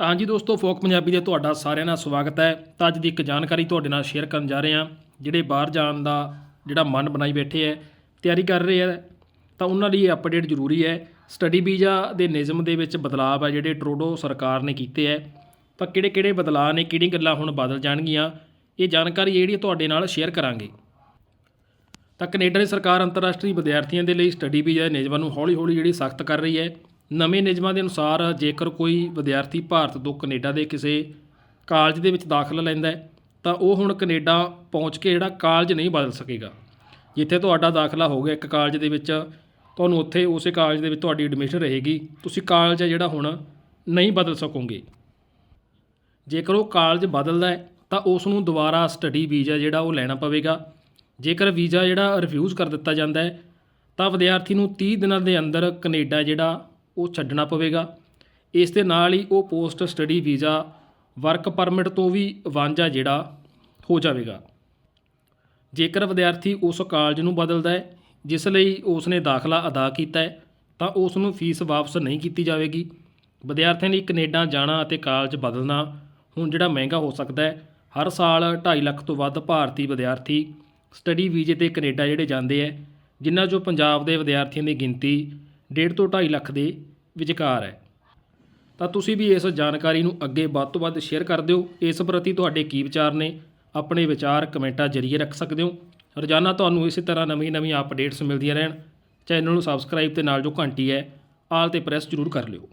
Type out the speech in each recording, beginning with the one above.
ਤਾਂ ਹਾਂਜੀ ਦੋਸਤੋ, ਫੋਕ ਪੰਜਾਬੀ ਦੇ ਤੁਹਾਡਾ ਸਾਰਿਆਂ ਦਾ ਸਵਾਗਤ ਹੈ। ਤਾਂ ਅੱਜ ਦੀ ਇੱਕ ਜਾਣਕਾਰੀ ਤੁਹਾਡੇ ਨਾਲ ਸ਼ੇਅਰ ਕਰਨ ਜਾ ਰਹੇ ਹਾਂ, ਜਿਹੜੇ ਬਾਹਰ ਜਾਣ ਦਾ ਜਿਹੜਾ ਮਨ ਬਣਾਈ ਬੈਠੇ ਹੈ, ਤਿਆਰੀ ਕਰ ਰਹੇ ਹੈ, ਤਾਂ ਉਹਨਾਂ ਲਈ ਇਹ ਅਪਡੇਟ ਜ਼ਰੂਰੀ ਹੈ। ਸਟੱਡੀ ਵੀਜ਼ਾ ਦੇ ਨਿਯਮ ਦੇ ਵਿੱਚ ਬਦਲਾਅ ਹੈ, ਜਿਹੜੇ ਟਰੋਡੋ ਸਰਕਾਰ ਨੇ ਕੀਤੇ ਹੈ। ਤਾਂ ਕਿਹੜੇ ਕਿਹੜੇ ਬਦਲਾਅ ਨੇ, ਕਿਹੜੀਆਂ ਗੱਲਾਂ ਹੁਣ ਬਦਲ ਜਾਣਗੀਆਂ, ਇਹ ਜਾਣਕਾਰੀ ਜਿਹੜੀ ਤੁਹਾਡੇ ਨਾਲ ਸ਼ੇਅਰ ਕਰਾਂਗੇ। ਤਾਂ ਕੈਨੇਡਾ ਦੀ ਸਰਕਾਰ ਅੰਤਰਰਾਸ਼ਟਰੀ ਵਿਦਿਆਰਥੀਆਂ ਦੇ ਲਈ ਸਟੱਡੀ ਵੀਜ਼ਾ ਨਿਯਮਾਂ ਨੂੰ ਹੌਲੀ-ਹੌਲੀ ਜਿਹੜੀ ਸਖਤ ਕਰ ਰਹੀ ਹੈ ਨਵੇਂ ਨਿਯਮਾਂ ਦੇ ਅਨੁਸਾਰ ਜੇਕਰ ਕੋਈ ਵਿਦਿਆਰਥੀ ਭਾਰਤ ਤੋਂ ਕੈਨੇਡਾ ਦੇ ਕਿਸੇ ਕਾਲਜ ਦੇ ਵਿੱਚ ਦਾਖਲਾ ਲੈਂਦਾ ਹੈ, ਤਾਂ ਉਹ ਹੁਣ ਕੈਨੇਡਾ ਪਹੁੰਚ ਕੇ ਜਿਹੜਾ ਕਾਲਜ ਨਹੀਂ ਬਦਲ ਸਕੇਗਾ। ਜਿੱਥੇ ਤੁਹਾਡਾ ਦਾਖਲਾ ਹੋ ਗਿਆ ਇੱਕ ਕਾਲਜ ਦੇ ਵਿੱਚ, ਤੁਹਾਨੂੰ ਉੱਥੇ ਉਸੇ ਕਾਲਜ ਦੇ ਵਿੱਚ ਤੁਹਾਡੀ ਐਡਮਿਸ਼ਨ ਰਹੇਗੀ। ਤੁਸੀਂ ਕਾਲਜ ਹੈ ਜਿਹੜਾ ਹੁਣ ਨਹੀਂ ਬਦਲ ਸਕੋਗੇ। ਜੇਕਰ ਉਹ ਕਾਲਜ ਬਦਲਦਾ ਹੈ, ਤਾਂ ਉਸ ਨੂੰ ਦੁਬਾਰਾ ਸਟੱਡੀ ਵੀਜ਼ਾ ਜਿਹੜਾ ਉਹ ਲੈਣਾ ਪਵੇਗਾ। ਜੇਕਰ ਵੀਜ਼ਾ ਜਿਹੜਾ ਰਿਫਿਊਜ਼ ਕਰ ਦਿੱਤਾ ਜਾਂਦਾ ਹੈ, ਤਾਂ ਵਿਦਿਆਰਥੀ ਨੂੰ 30 ਦਿਨਾਂ ਦੇ ਅੰਦਰ ਕੈਨੇਡਾ ਜਿਹੜਾ ਉਹ ਛੱਡਣਾ ਪਵੇਗਾ। ਇਸ ਦੇ ਨਾਲ ਹੀ ਉਹ post study visa, work permit ਤੋਂ ਵੀ ਵਾਂਝਾ ਜਿਹੜਾ ਹੋ ਜਾਵੇਗਾ। ਜੇਕਰ ਵਿਦਿਆਰਥੀ ਉਸ ਕਾਲਜ ਨੂੰ ਬਦਲਦਾ ਹੈ, ਜਿਸ ਲਈ ਉਸ ਨੇ ਦਾਖਲਾ ਅਦਾ ਕੀਤਾ ਹੈ, ਤਾਂ ਉਸ ਨੂੰ ਫੀਸ ਵਾਪਸ ਨਹੀਂ ਕੀਤੀ ਜਾਵੇਗੀ। ਵਿਦਿਆਰਥੀਆਂ ਲਈ ਕੈਨੇਡਾ ਜਾਣਾ ਅਤੇ ਕਾਲਜ ਬਦਲਣਾ ਹੁਣ ਜਿਹੜਾ ਮਹਿੰਗਾ ਹੋ ਸਕਦਾ ਹੈ, ਹਰ ਸਾਲ 2.5 ਲੱਖ ਤੋਂ ਵੱਧ ਭਾਰਤੀ ਵਿਦਿਆਰਥੀ ਸਟੱਡੀ ਵੀਜ਼ੇ ਤੇ ਕੈਨੇਡਾ ਜਿਹੜੇ ਜਾਂਦੇ ਹੈ, ਜਿਨ੍ਹਾਂ 'ਚੋਂ ਪੰਜਾਬ ਦੇ ਵਿਦਿਆਰਥੀਆਂ ਦੀ ਗਿਣਤੀ ਡੇਢ ਤੋਂ 2.5 ਲੱਖ ਦੇ ਵਿਚਕਾਰ ਹੈ। ਤਾਂ ਤੁਸੀਂ ਵੀ ਇਸ ਜਾਣਕਾਰੀ ਨੂੰ ਅੱਗੇ ਵੱਧ ਤੋਂ ਵੱਧ ਸ਼ੇਅਰ ਕਰ ਦਿਓ। ਇਸ ਪ੍ਰਤੀ ਤੁਹਾਡੇ ਕੀ ਵਿਚਾਰ ਨੇ? ਆਪਣੇ ਵਿਚਾਰ ਕਮੈਂਟਾਂ ਜ਼ਰੀਏ ਰੱਖ ਸਕਦੇ ਹੋ। ਰੋਜ਼ਾਨਾ ਤੁਹਾਨੂੰ ਇਸੇ ਤਰ੍ਹਾਂ ਨਵੀਂ ਨਵੀਂ ਅਪਡੇਟਸ ਮਿਲਦੀਆਂ ਰਹਿਣ। ਚੈਨਲ ਨੂੰ ਸਬਸਕ੍ਰਾਈਬ ਤੇ ਨਾਲ ਜੋ ਘੰਟੀ ਹੈ, ਆਲ ਤੇ ਪ੍ਰੈਸ ਜ਼ਰੂਰ ਕਰ ਲਿਓ।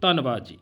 ਧੰਨਵਾਦ ਜੀ।